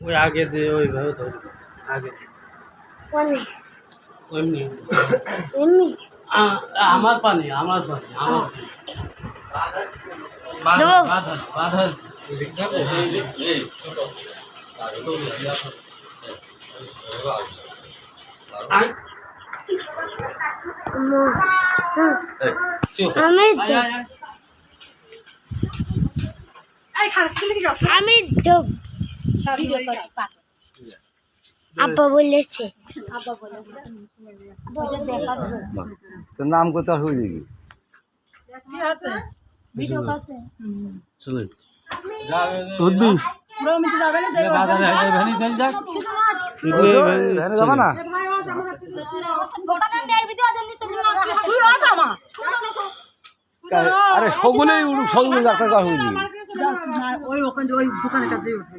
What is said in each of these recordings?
ওই আগে যে ওইভাবে ধরবে আগে। এমনি। এমনি? আমার পানি আমার পানি আমার পানি। দেবো? বাধা বাধা। আই। মো- হুম, আমি আমি আব্বা বলেছে। তোর নাম কোথাও হয়ে চলেন যাবা না। আরে সগুনেই উঠুক সগুনে ডাক্তার কাছে ওই ওখানে ওই দোকানের কাছে উঠবে।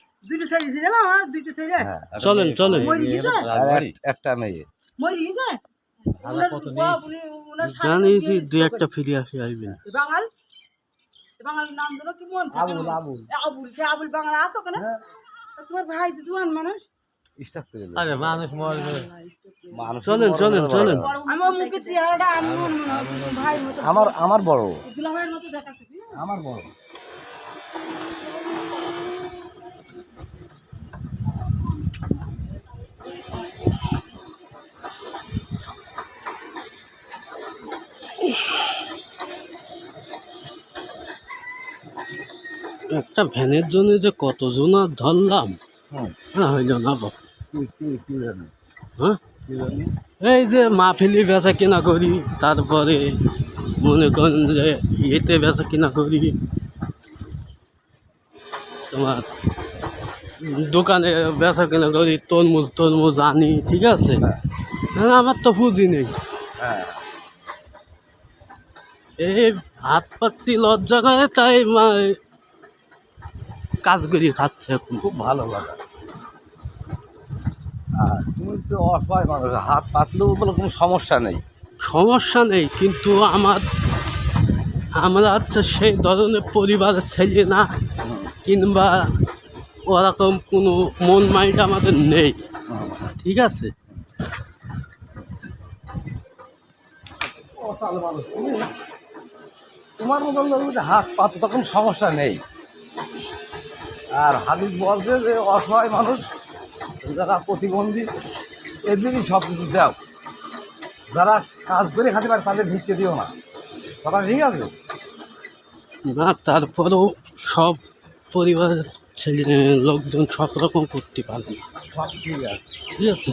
দুটো ছিল না আমার দুটো সাইডে হ্যাঁ চলেন চলেন। মরি গেছে একটা মেয়ে। মরি গেছে উনার বাপ, উনি- উনার স্বামী জানিয়েছি গিয়ে- দু একটা ফিরে আসি বাঙাল? নাম দিল কি মন আবুল আবুল। আবুল আবুল বাঙাল আছো কেন তোমার ভাই তো দুয়ান মানুষ? স্টাফ করে আরে মানুষ মরবে। চলেন চলেন চলেন। আমার মুখে চেহারাটা আমি মনে হচ্ছে ভাই আমার আমার বড়। দুলা মতো দেখাচ্ছে আমার বড়। একটা ভ্যানের জন্য যে কতজন আর ধরলাম? না হইল না হ্যাঁ? এই যে মাহফিলি বেচা কিনা করি তারপরে মনে করেন যে ইয়েতে বেচা কিনা করি। তোমার দোকানে বেচা কিনা করি তরমুজ তরমুজ আনি ঠিক আছে? হ্যাঁ, আমার তো পুঁজি নেই। হ্যাঁ। এই হাত পাত্তি লজ্জা করে তাই মা- কাজ করি খাচ্ছে এখন। খুব ভালো কথা। আর তুমি তো অসহায় মানুষ হাত পাতলেও বলে কোনো সমস্যা নেই। সমস্যা নেই কিন্তু আমার আমরা হচ্ছে সেই ধরনের পরিবারের ছেলে না কিংবা ওরকম কোনো মন মাইন্ড আমাদের নেই ঠিক আছে? মানুষ। তোমার মতন যদি হাত পাতো তখন সমস্যা নেই। আর হাদিস বলছে যে অসহায় মানুষ যারা প্রতিবন্ধী এদেরই সব কিছু দাও। যারা কাজ করে খেতে পারে তাদের ভিক্ষে দিও না। কথা ঠিক আছে? না তারপরেও সব পরিবারের ছেলে লোকজন সব রকম করতে পারে না সব ঠিক আছে। ঠিক আছে।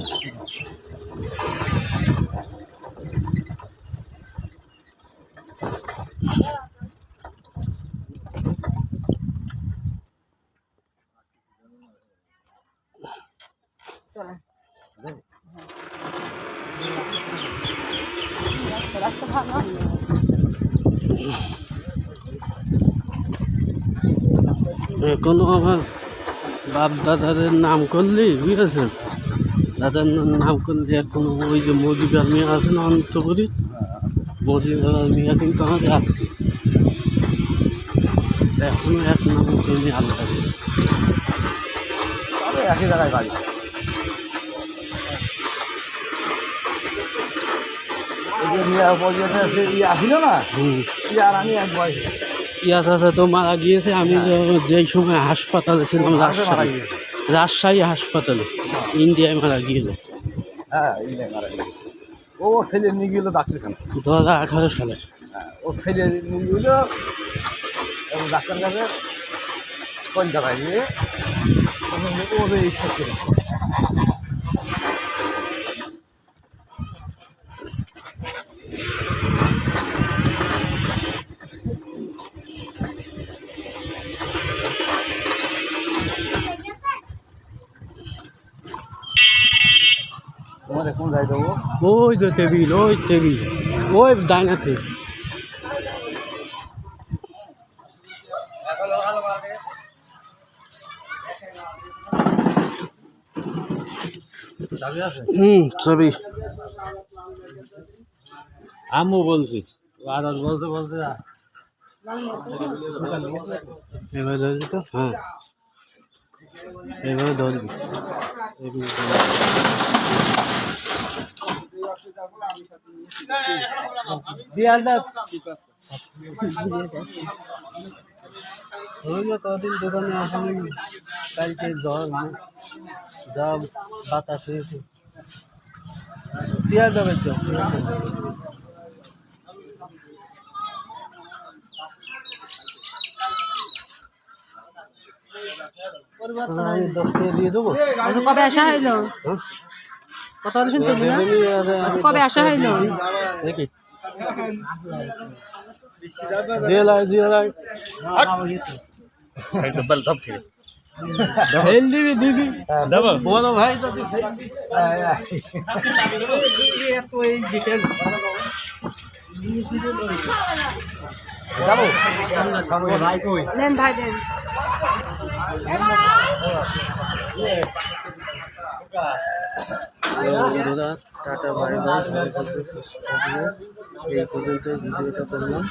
এখনও আমার বাপ দাদাদের নাম করলি বুঝেছেন? দাদার নাম করলে এখনও ওই যে মজিবার মেয়ে আছে না অন্তপুরি মজিবার মেয়ে কিন্তু আমাদের আত্মীয়। এখনও এক নামে চিনি আল্লাহ একই জায়গায় বাড়ি। আসিল না? হুম। ইয়ে আর আমি এক বয়স। ইয়া চাচা তো মারা গিয়েছে আমি যে- যেই সময় হাসপাতালে ছিলাম রাজশাহী। রাজশাহী হাসপাতালে ইন্ডিয়ায় মারা গিয়েছে। হ্যাঁ ইন্ডিয়া মারা গেছে। ও ছেলে নিয়ে গেলো ডাক্তারখানা। দু হাজার আঠারো সালে। হ্যাঁ, ও ছেলে নিয়ে গেল এবং ডাক্তার কাছে কলকাতায় গিয়ে ওদের ইচ্ছা ছিল ওই যে টেবিল ওই টেবিল। ওই ডাইনাতে। হুম ছবি। আম্মু বলছি। আদার বলতে বলতে এবার ধরবি তো? হ্যাঁ। এবার ধরবি। যে কদিন দোকানে আসামি কালকে জ্বর যা বাতাস হয়েছে। পেঁয়াজ যাবে তো আমি দশ টাকা দিয়ে দেবো। আচ্ছা কবে আসা হইল? কত হলো শুনতে দিন আচ্ছা কবে আসা হইল? দেখি। দিয়ে লাই দিয়ে লাই। ফেল দিবি দিবি বড় ভাই যদি ফেল দিবি। দেন ভাই দেন। বন্ধুরা টাটা বাই বাই। এই পর্যন্ত ভিডিওটা করলাম।